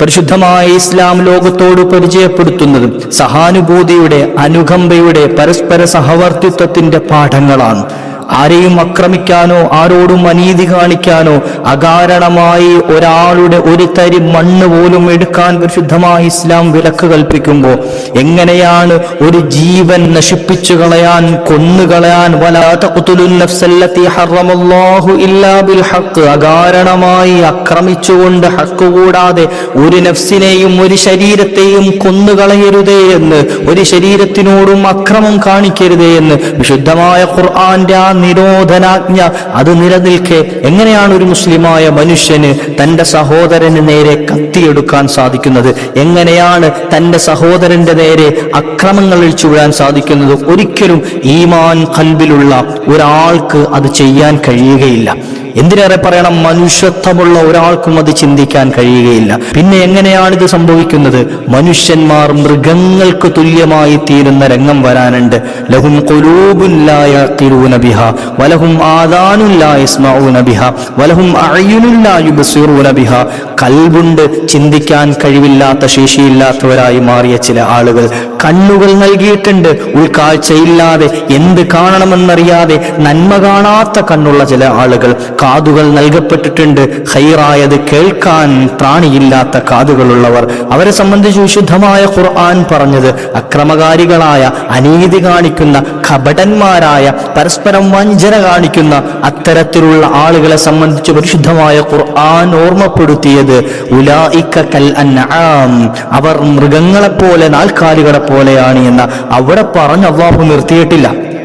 പരിശുദ്ധമായ ഇസ്ലാം ലോകത്തോട് പരിചയപ്പെടുത്തുന്നതും സഹാനുഭൂതിയുടെ അനുകമ്പയുടെ പരസ്പര സഹവർത്തിത്വത്തിന്റെ പാഠങ്ങളാണ്. ആരെയും ആക്രമിക്കാനോ ആരോടും അനീതി കാണിക്കാനോ അകാരണമായി ഒരാളുടെ ഒരു തരി മണ്ണ് പോലും എടുക്കാൻ പരിശുദ്ധമായ ഇസ്ലാം വിലക്ക് കൽപ്പിക്കുമ്പോൾ എങ്ങനെയാണ് ഒരു ജീവൻ നശിപ്പിച്ചു കളയാൻ കൊന്നുകളയാൻ അകാരണമായി ആക്രമിച്ചുകൊണ്ട് ഹക്ക് കൂടാതെ ഒരു നഫ്സിനെയും ഒരു ശരീരത്തെയും കൊന്നുകളയരുതേ എന്ന് ഒരു ശരീരത്തിനോടും അക്രമം കാണിക്കരുതേ എന്ന് വിശുദ്ധമായ ഖുർആന്റെ ആ നിരോധനാജ്ഞ. അത് നിലനിൽക്കെ എങ്ങനെയാണ് ഒരു മുസ്ലിമായ മനുഷ്യന് തന്റെ സഹോദരന് നേരെ കത്തിയെടുക്കാൻ സാധിക്കുന്നത്? എങ്ങനെയാണ് തന്റെ സഹോദരന്റെ നേരെ അക്രമങ്ങളിൽ ചൂഴാൻ സാധിക്കുന്നത്? ഒരിക്കലും ഈമാൻ കൽബിലുള്ള ഒരാൾക്ക് അത് ചെയ്യാൻ കഴിയുകയില്ല. എന്തിനേറെ പറയണം? മനുഷ്യത്വമുള്ള ഒരാൾക്കും അത് ചിന്തിക്കാൻ കഴിയുകയില്ല. പിന്നെ എങ്ങനെയാണ് ഇത് സംഭവിക്കുന്നത്? മനുഷ്യന്മാർ മൃഗങ്ങൾക്ക് തുല്യമായി തീരുന്ന രംഗം വരാനുണ്ട്. ലഹും കൊലൂബുല്ലായ തിരുവുനബിഹ വലഹും ആദാനുല്ലാസ്മഊന ബിഹ വലഹും അഅയുനുല്ലായുബസിറൂന ബിഹ. കൽവുണ്ട് ചിന്തിക്കാൻ കഴിവില്ലാത്ത ശേഷിയില്ലാത്തവരായി മാറിയ ചില ആളുകൾ കണ്ണുകൾ നൽകിയിട്ടുണ്ട്. ഉൾക്കാഴ്ചയില്ലാതെ എന്ത് കാണണമെന്നറിയാതെ നന്മ കാണാത്ത കണ്ണുള്ള ചില ആളുകൾ കാതുകൾ നൽകപ്പെട്ടിട്ടുണ്ട്. ഹൈറായത് കേൾക്കാൻ പ്രാണിയില്ലാത്ത കാതുകളുള്ളവർ. അവരെ സംബന്ധിച്ച് വിശുദ്ധമായ ഖുർആൻ പറഞ്ഞത് അക്രമകാരികളായ അനീതി കാണിക്കുന്ന കപടന്മാരായ പരസ്പരം വഞ്ചന കാണിക്കുന്ന അത്തരത്തിലുള്ള ആളുകളെ സംബന്ധിച്ച് പരിശുദ്ധമായ ഖുർആൻ ഓർമ്മപ്പെടുത്തിയത് കൽ അവർ മൃഗങ്ങളെപ്പോലെ നാൽക്കാലികളെ പോലെയാണ് എന്ന് അവിടെ പറഞ്ഞ് അള്ളാഹു നിർത്തിയിട്ടില്ല.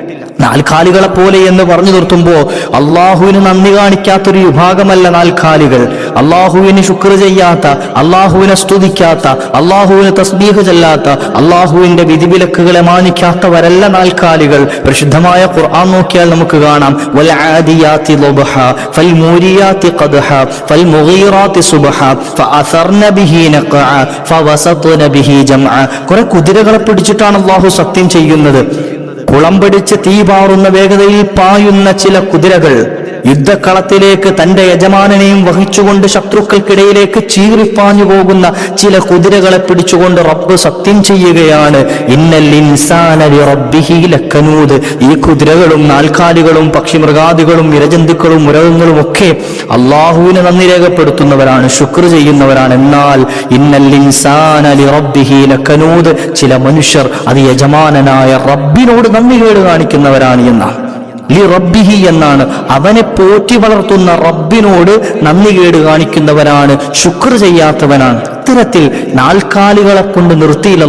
നാൽക്കാലികളെ പോലെ എന്ന് പറഞ്ഞു നിർത്തുമ്പോൾ അള്ളാഹുവിന് നന്ദി കാണിക്കാത്തൊരു വിഭാഗമല്ല നാൽക്കാലികൾ. അള്ളാഹുവിന് ശുക്ർ ചെയ്യാത്ത അള്ളാഹുവിനെ സ്തുതിക്കാത്ത അള്ളാഹുവിന് തസ്ബീഹ് ചെല്ലാത്ത അള്ളാഹുവിന്റെ വിധിവിലക്കുകളെ മാനിക്കാത്തവരല്ല നാൽക്കാലികൾ. പ്രസിദ്ധമായ ഖുർആൻ നോക്കിയാൽ നമുക്ക് കാണാം. കുറെ കുതിരകളെ പിടിച്ചിട്ടാണ് അള്ളാഹു സത്യം ചെയ്യുന്നത്. കുളം പിടിച്ച് തീ പാറുന്ന വേഗതയിൽ പായുന്ന ചില കുതിരകൾ യുദ്ധക്കളത്തിലേക്ക് തന്റെ യജമാനനെയും വഹിച്ചുകൊണ്ട് ശത്രുക്കൾക്കിടയിലേക്ക് ചീറിപ്പാഞ്ഞു പോകുന്ന ചില കുതിരകളെ പിടിച്ചുകൊണ്ട് റബ്ബ് സത്യം ചെയ്യുകയാണ്. ഇന്നൽ ഇൻസാനലി റബ്ബിഹി ഈ കുതിരകളും നാൽക്കാലികളും പക്ഷിമൃഗാദികളും ഇരജന്തുക്കളും മുരകങ്ങളും ഒക്കെ അള്ളാഹുവിനെ നന്ദി രേഖപ്പെടുത്തുന്നവരാണ് ശുക്ർ ചെയ്യുന്നവരാണ്. എന്നാൽ ഇന്നൽ ഇൻസാനലി റബ്ബിഹി ചില മനുഷ്യർ അത് യജമാനനായ റബ്ബിനോട് നന്ദി കേട് കാണിക്കുന്നവരാണ് എന്നാണ്. ലി റബ്ബിഹി എന്നാണ്. അവനെ പോറ്റി വളർത്തുന്ന റബ്ബിനോട് നന്ദി കേട് കാണിക്കുന്നവനാണ് ശുക്ർ ചെയ്യാത്തവനാണ്. ഇത്തരത്തിൽ നാൽക്കാലികളെ കൊണ്ട് നിർത്തിയില്ല.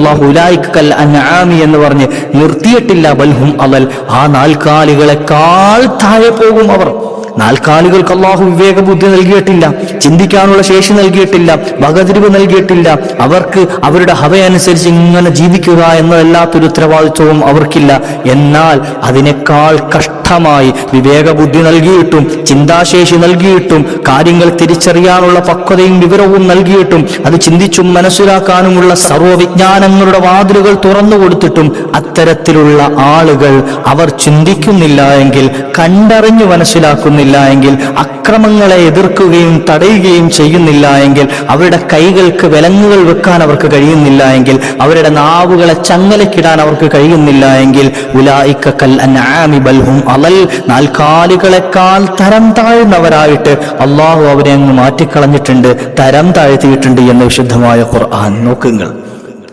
എന്ന് പറഞ്ഞ് നിർത്തിയിട്ടില്ല. ബൽഹും അവൽ ആ നാൽക്കാലികളെക്കാൾ താഴെ പോകും അവർ. നാൽക്കാലികൾക്ക് അള്ളാഹു വിവേക ബുദ്ധി നൽകിയിട്ടില്ല ചിന്തിക്കാനുള്ള ശേഷി നൽകിയിട്ടില്ല വകതിരിവ് നൽകിയിട്ടില്ല. അവർക്ക് അവരുടെ ഹവയനുസരിച്ച് ഇങ്ങനെ ജീവിക്കുക എന്നതല്ലാത്തൊരു ഉത്തരവാദിത്വവും അവർക്കില്ല. എന്നാൽ അതിനേക്കാൾ കഷ്ടമായി വിവേകബുദ്ധി നൽകിയിട്ടും ചിന്താശേഷി നൽകിയിട്ടും കാര്യങ്ങൾ തിരിച്ചറിയാനുള്ള പക്വതയും വിവരവും നൽകിയിട്ടും അത് ചിന്തിച്ചും മനസ്സിലാക്കാനുമുള്ള സർവവിജ്ഞാനങ്ങളുടെ വാതിലുകൾ തുറന്നു കൊടുത്തിട്ടും അത്തരത്തിലുള്ള ആളുകൾ അവർ ചിന്തിക്കുന്നില്ല എങ്കിൽ കണ്ടറിഞ്ഞു മനസ്സിലാക്കുന്നില്ല എങ്കിൽ അക്രമങ്ങളെ എതിർക്കുകയും തടയുകയും ചെയ്യുന്നില്ല എങ്കിൽ അവരുടെ കൈകൾക്ക് വിലങ്ങുകൾ വെക്കാൻ അവർക്ക് കഴിയുന്നില്ല എങ്കിൽ അവരുടെ നാവുകളെ ചങ്ങലക്കിടാൻ അവർക്ക് കഴിയുന്നില്ല എങ്കിൽ ഉലായിക്കൽ അൻആമി ബൽഹും അലൽ നാൽക്കാലികളെക്കാൾ തരം താഴ്ന്നവരായിട്ട് അള്ളാഹു അവരെ അങ്ങ് മാറ്റിക്കളഞ്ഞിട്ടുണ്ട് തരം താഴ്ത്തിയിട്ടുണ്ട് എന്ന് വിശുദ്ധമായ ഖുർആൻ. നോക്കുങ്ങൾ.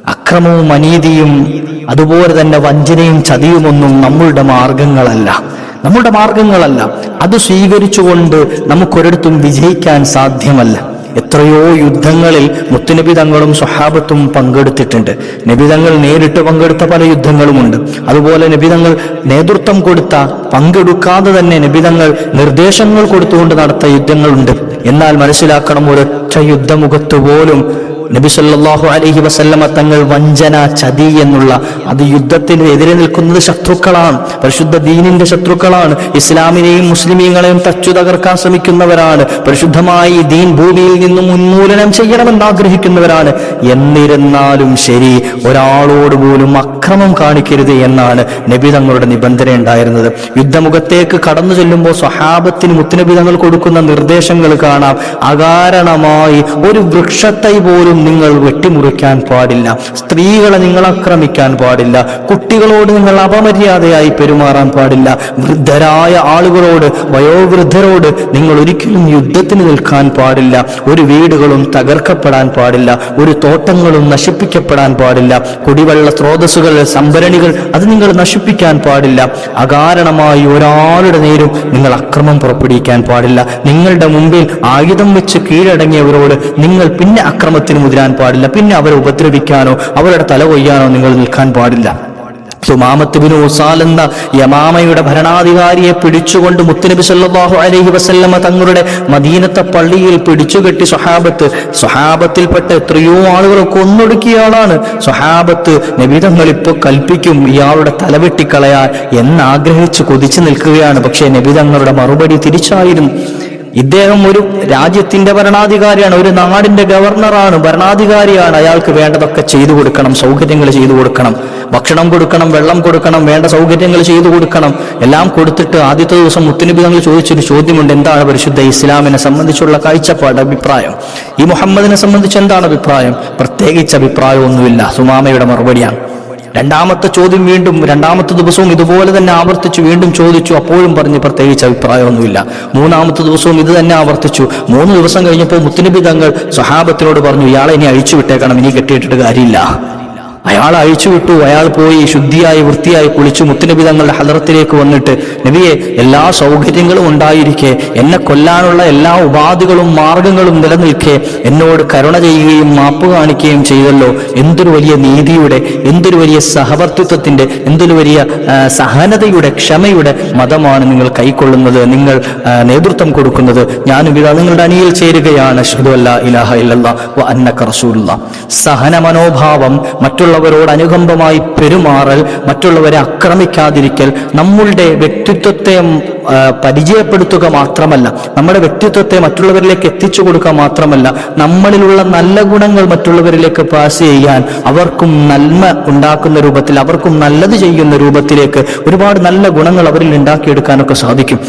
അക്രമവും അനീതിയും അതുപോലെ തന്നെ വഞ്ചനയും ചതിയുമൊന്നും നമ്മളുടെ മാർഗങ്ങളല്ല. നമ്മുടെ മാർഗങ്ങളല്ല. അത് സ്വീകരിച്ചുകൊണ്ട് നമുക്കൊരിടത്തും വിജയിക്കാൻ സാധ്യമല്ല. എത്രയോ യുദ്ധങ്ങളിൽ മുത്തുനബി തങ്ങളും സ്വഹാബത്തും പങ്കെടുത്തിട്ടുണ്ട്. നബി തങ്ങൾ നേരിട്ട് പങ്കെടുത്ത പല യുദ്ധങ്ങളുമുണ്ട്. അതുപോലെ നബി തങ്ങൾ നേതൃത്വം കൊടുത്ത പങ്കെടുക്കാതെ തന്നെ നബി തങ്ങൾ നിർദ്ദേശങ്ങൾ കൊടുത്തുകൊണ്ട് നടത്ത യുദ്ധങ്ങളുണ്ട്. എന്നാൽ മനസ്സിലാക്കണം ഒരൊറ്റ യുദ്ധമുഖത്ത് പോലും നബി സല്ലല്ലാഹു അലൈഹി വസല്ലമ തങ്ങൾ വഞ്ചന ചതി എന്നുള്ള അത് യുദ്ധത്തിന് എതിരെ നിൽക്കുന്നത് ശത്രുക്കളാണ്. പരിശുദ്ധ ദീനിന്റെ ശത്രുക്കളാണ്. ഇസ്ലാമിനെയും മുസ്ലിമീങ്ങളെയും തച്ചു തകർക്കാൻ ശ്രമിക്കുന്നവരാണ്. പരിശുദ്ധമായി ദീൻ ഭൂമിയിൽ നിന്നും ഉന്മൂലനം ചെയ്യണമെന്ന് ആഗ്രഹിക്കുന്നവരാണ്. എന്നിരുന്നാലും ശരി ഒരാളോട് പോലും അക്രമം കാണിക്കരുത് എന്നാണ് നബി തങ്ങളുടെ നിബന്ധന ഉണ്ടായിരുന്നത്. യുദ്ധമുഖത്തേക്ക് കടന്നു ചെല്ലുമ്പോൾ സ്വഹാബത്തിന് മുത്തുനബി തങ്ങൾ കൊടുക്കുന്ന നിർദ്ദേശങ്ങൾ കാണാം. അകാരണമായി ഒരു വൃക്ഷത്തൈ പോലും നിങ്ങൾ വെട്ടിമുറിക്കാൻ പാടില്ല. സ്ത്രീകളെ നിങ്ങൾ ആക്രമിക്കാൻ പാടില്ല. കുട്ടികളോട് നിങ്ങൾ അപമര്യാദയായി പെരുമാറാൻ പാടില്ല. വൃദ്ധരായ ആളുകളോട് വയോവൃദ്ധരോട് നിങ്ങൾ ഒരിക്കലും യുദ്ധത്തിന് നിൽക്കാൻ പാടില്ല. ഒരു വീടുകളും തകർക്കപ്പെടാൻ പാടില്ല. ഒരു തോട്ടങ്ങളും നശിപ്പിക്കപ്പെടാൻ പാടില്ല. കുടിവെള്ള സ്രോതസ്സുകൾ സംഭരണികൾ അത് നിങ്ങൾ നശിപ്പിക്കാൻ പാടില്ല. അകാരണമായി ഒരാളുടെ നേരും നിങ്ങൾ അക്രമം പുറപ്പെടുവിക്കാൻ പാടില്ല. നിങ്ങളുടെ മുമ്പിൽ ആയുധം വെച്ച് കീഴടങ്ങിയവരോട് നിങ്ങൾ പിന്നെ അക്രമത്തിന് മുതിരാൻ പാടില്ല. പിന്നെ അവരെ ഉപദ്രവിക്കാനോ അവരുടെ തല കൊയ്യാനോ നിങ്ങൾ നിൽക്കാൻ പാടില്ല. സുമാമത്തുബിന് ഉസാൽ എന്ന യമാമയുടെ ഭരണാധികാരിയെ പിടിച്ചുകൊണ്ട് മുത്തുനബി സല്ലാഹു അലൈഹി വസല്ലമ തങ്ങളുടെ മദീനത്തെ പള്ളിയിൽ പിടിച്ചുകെട്ടി സ്വഹാബത്ത് സ്വഹാബത്തിൽപ്പെട്ട എത്രയോ ആളുകളെ കൊന്നൊടുക്കിയ ആളാണ്. സ്വഹാബത്ത് നബിതങ്ങൾ ഇപ്പോൾ കൽപ്പിക്കും ഇയാളുടെ തലവെട്ടിക്കളയാൻ എന്നാഗ്രഹിച്ച് കൊതിച്ചു നിൽക്കുകയാണ്. പക്ഷേ നബിതങ്ങളുടെ മറുപടി തിരിച്ചായിരുന്നു. ഇദ്ദേഹം ഒരു രാജ്യത്തിന്റെ ഭരണാധികാരിയാണ് ഒരു നാടിന്റെ ഗവർണറാണ് ഭരണാധികാരിയാണ് അയാൾക്ക് വേണ്ടതൊക്കെ ചെയ്തു കൊടുക്കണം സൗകര്യങ്ങൾ ചെയ്തു കൊടുക്കണം. ഭക്ഷണം കൊടുക്കണം വെള്ളം കൊടുക്കണം വേണ്ട സൗകര്യങ്ങൾ ചെയ്തു കൊടുക്കണം. എല്ലാം കൊടുത്തിട്ട് ആദ്യത്തെ ദിവസം മുത്തുനബി തങ്ങൾ ചോദിച്ചൊരു ചോദ്യമുണ്ട് എന്താണ് പരിശുദ്ധ ഇസ്ലാമിനെ സംബന്ധിച്ചുള്ള കാഴ്ചപ്പാട് അഭിപ്രായം? ഈ മുഹമ്മദിനെ സംബന്ധിച്ച് എന്താണ് അഭിപ്രായം? പ്രത്യേകിച്ച് അഭിപ്രായമൊന്നുമില്ല സുമാമയുടെ മറുപടിയാണ്. രണ്ടാമത്തെ ചോദ്യം വീണ്ടും രണ്ടാമത്തെ ദിവസവും ഇതുപോലെ തന്നെ ആവർത്തിച്ചു വീണ്ടും ചോദിച്ചു. അപ്പോഴും പറഞ്ഞ് പ്രത്യേകിച്ച് അഭിപ്രായമൊന്നുമില്ല. മൂന്നാമത്തെ ദിവസവും ഇത് തന്നെ ആവർത്തിച്ചു. മൂന്ന് ദിവസം കഴിഞ്ഞപ്പോൾ മുത്തനബി തങ്ങൾ സ്വഹാബത്തിനോട് പറഞ്ഞു ഇയാളെ ഇനി അഴിച്ചു വിട്ടേക്കണം ഇനി കെട്ടിയിട്ടിട്ട് കാര്യമില്ല. അയാൾ അഴിച്ചു വിട്ടു. അയാൾ പോയി ശുദ്ധിയായി വൃത്തിയായി കുളിച്ചു മുത്തുനബി തങ്ങളുടെ ഹലറത്തിലേക്ക് വന്നിട്ട് നബിയെ എല്ലാ സൗകര്യങ്ങളും ഉണ്ടായിരിക്കെ. എന്നെ കൊല്ലാനുള്ള എല്ലാ ഉപാധികളും മാർഗങ്ങളും നിലനിൽക്കെ. എന്നോട് കരുണ ചെയ്യുകയും മാപ്പ് കാണിക്കുകയും ചെയ്തല്ലോ. എന്തൊരു വലിയ നീതിയുടെ എന്തൊരു വലിയ സഹവർത്തിത്വത്തിന്റെ എന്തൊരു വലിയ സഹനതയുടെ ക്ഷമയുടെ മതമാണ് നിങ്ങൾ കൈക്കൊള്ളുന്നത് നിങ്ങൾ നേതൃത്വം കൊടുക്കുന്നത്. ഞാൻ ഇതാ നിങ്ങളുടെ അണിയിൽ ചേരുകയാണ്. ഇലാഹ ഇല്ലല്ലാ വ അന്നക റസൂലുള്ള. സഹന മനോഭാവം മറ്റുള്ളവരോട് അനുകമ്പമായി പെരുമാറൽ മറ്റുള്ളവരെ ആക്രമിക്കാതിരിക്കൽ നമ്മളുടെ വ്യക്തിത്വത്തെ പരിചയപ്പെടുത്തുക മാത്രമല്ല നമ്മുടെ വ്യക്തിത്വത്തെ മറ്റുള്ളവരിലേക്ക് എത്തിച്ചു കൊടുക്കുക മാത്രമല്ല നമ്മളിലുള്ള നല്ല ഗുണങ്ങൾ മറ്റുള്ളവരിലേക്ക് പാസ് ചെയ്യാൻ അവർക്കും നന്മ ഉണ്ടാക്കുന്ന രൂപത്തിൽ അവർക്കും നല്ലത് ചെയ്യുന്ന രൂപത്തിലേക്ക് ഒരുപാട് നല്ല ഗുണങ്ങൾ അവരിൽ ഉണ്ടാക്കിയെടുക്കാനൊക്കെ സാധിക്കും.